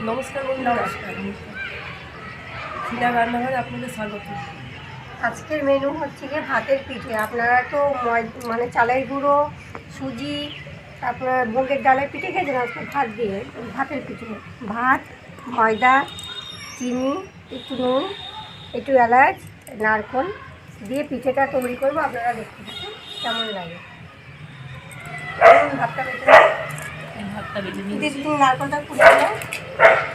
নমস্কার বন্ধুরা। নমস্কার। শিলা রান্নাঘরে আপনাদের স্বাগত। আজকের মেনু হচ্ছে গিয়ে ভাতের পিঠে। আপনারা তো মানে চালের গুঁড়ো সুজি তারপরে মুগের ডালের পিঠে খেয়েছেন আজকে ভাত দিয়ে? ভাতের পিঠে। ভাত ময়দা চিনি একটু নুন একটু এলাচ নারকল দিয়ে পিঠেটা তৈরি করব। আপনারা দেখতে থাকুন কেমন লাগে। ভাতটা নারকলটা কুড়িয়ে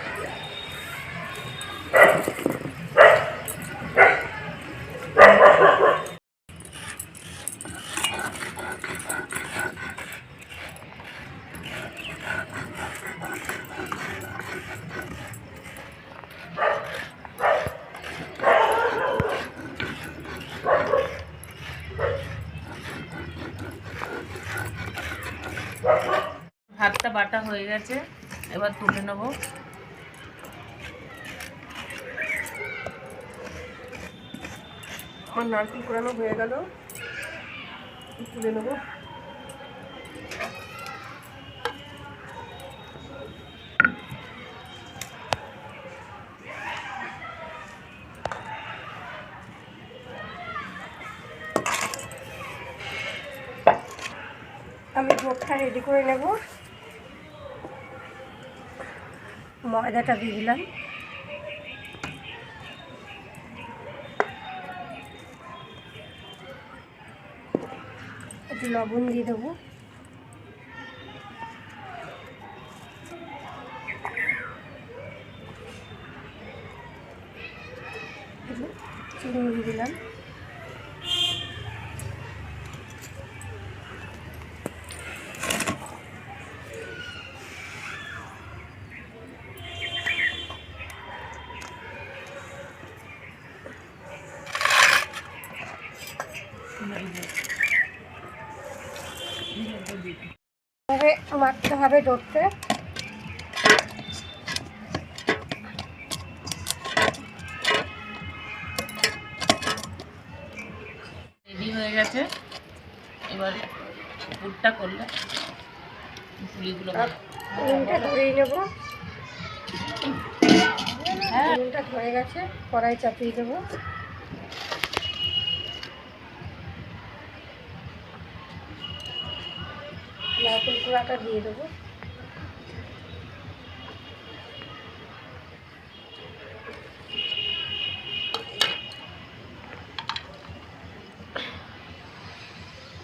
ভাতটা বাটা হয়ে গেছে, এবার তুলে নেব। আমার নারকেল কোরানো হয়ে গেল, তুলে নেব। আমি ভোগটা রেডি করে নেব। ময়দাটা দিয়ে দিলাম। একটু লবণ দিয়ে দেবো। চিনি দিয়ে দিলাম। এভাবে মাখতে হবে ডোরতে রেডি হয়ে গেছে। এবার পুরটা করলে নুনটা ধরেই নেব। হ্যাঁ। ধরে গেছে কড়াই চাপিয়ে দেবো। নারকেল কুড়াটা দিয়ে দেবো।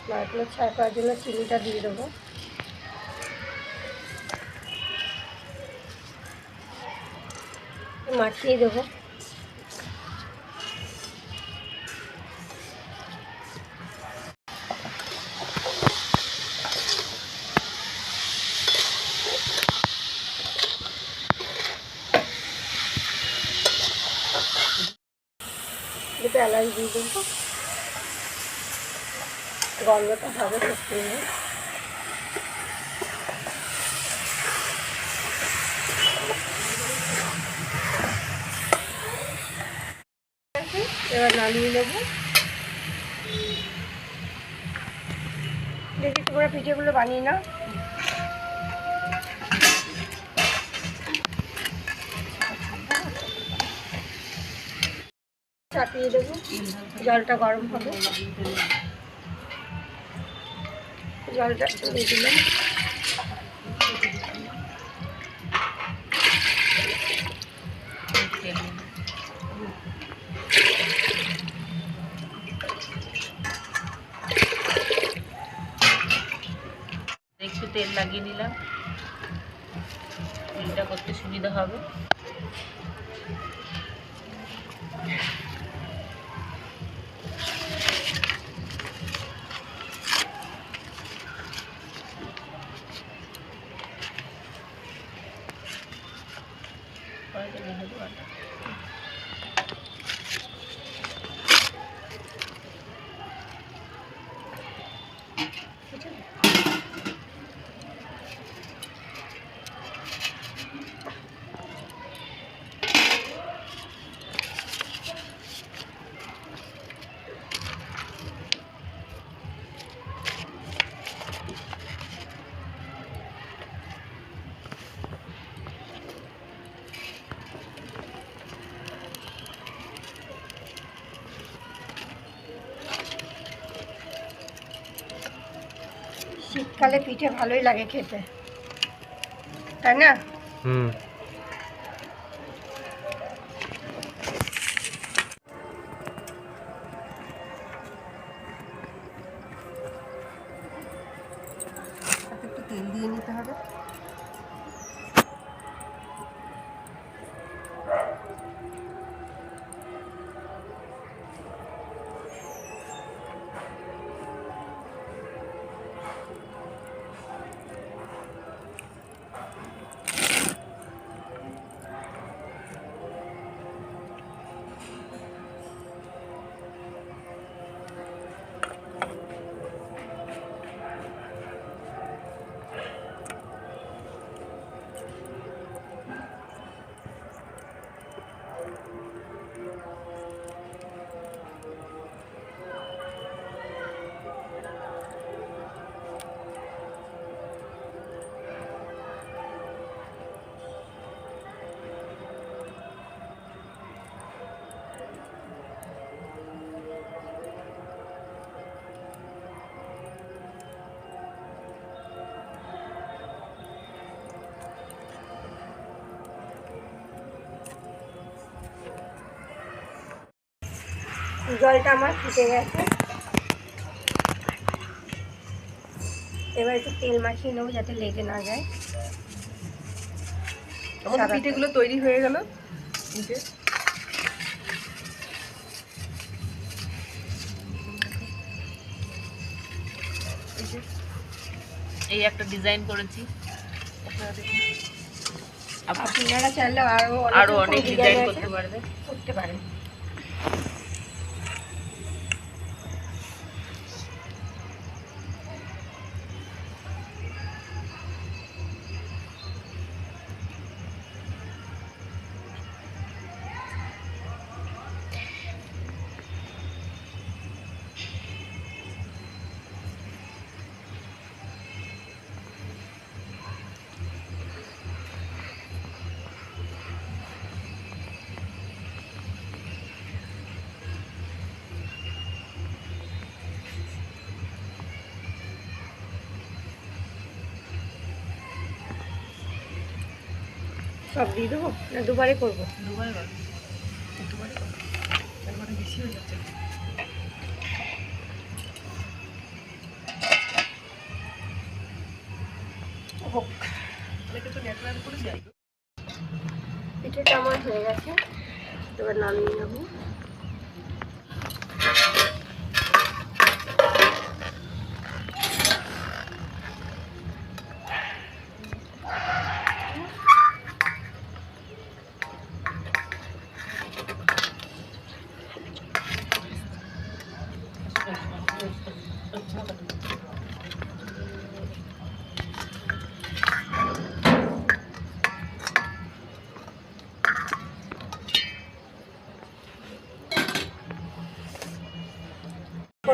নারকেলের ছাড় করার জন্য চিনিটা দিয়ে দেবো। মাখিয়ে দেবো। দুটো এলাচ দিয়ে দেবো গন্ধটা হবে খুব সুন্দর এবার নামিয়ে নেব। দেখি তোমরা পিঠেগুলো বানিয়ে নাও। চাপিয়ে দেবো। জলটা গরম হবে। জলটা দিয়ে দিলাম। একটু তেল লাগিয়ে নিলাম। পুলিটা করতে সুবিধা হবে। para que me. শীতকালে পিঠে ভালোই লাগে খেতে। তাই না? হুম। একটু তেল দিয়ে নিতে হবে। জলটা আমার ফুটে গেছে। এবার একটু তেল মাখিয়ে নেব যাতে লেগে না যায়। আমাদের পিঠেগুলো তৈরি হয়ে গেল। এই এই একটা ডিজাইন করেছি। আপনারা চাইলে আরও আরও অনেক ডিজাইন করতে পারবে। করতে পারেন। সব দিয়ে দেবো? না দুবারে করব? দুবারে। দুবারে করো। বেশি হয়ে যাচ্ছে। পিঠেটা আমার হয়ে গেছে। এবার নামিয়ে নেব।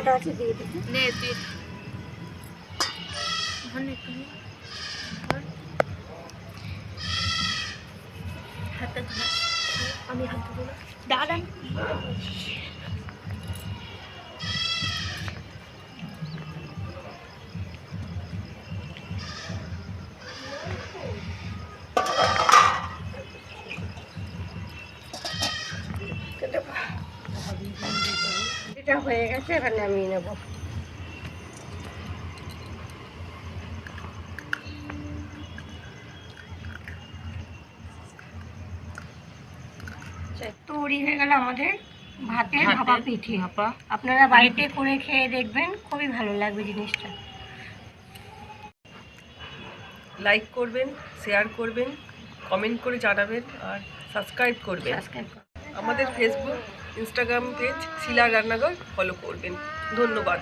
কটা আছে দিয়ে দিচ্ছি নে তুই। ওখানে একটু। হাতটা ধরে। আমি হাত দাঁড়ান এটা হয়ে গেছে এবার নামিয়ে নেব। তৈরি হয়ে গেল আমাদের ভাতের ভাপা পিঠে। ভাপা। আপনারা বাড়িতে করে খেয়ে দেখবেন খুবই ভালো লাগবে জিনিসটা। লাইক করবেন শেয়ার করবেন কমেন্ট করে জানাবেন আর সাবস্ক্রাইব করবেন। আমাদের ফেসবুক ইনস্টাগ্রাম পেজ শিলা রান্নাঘর ফলো করবেন। ধন্যবাদ।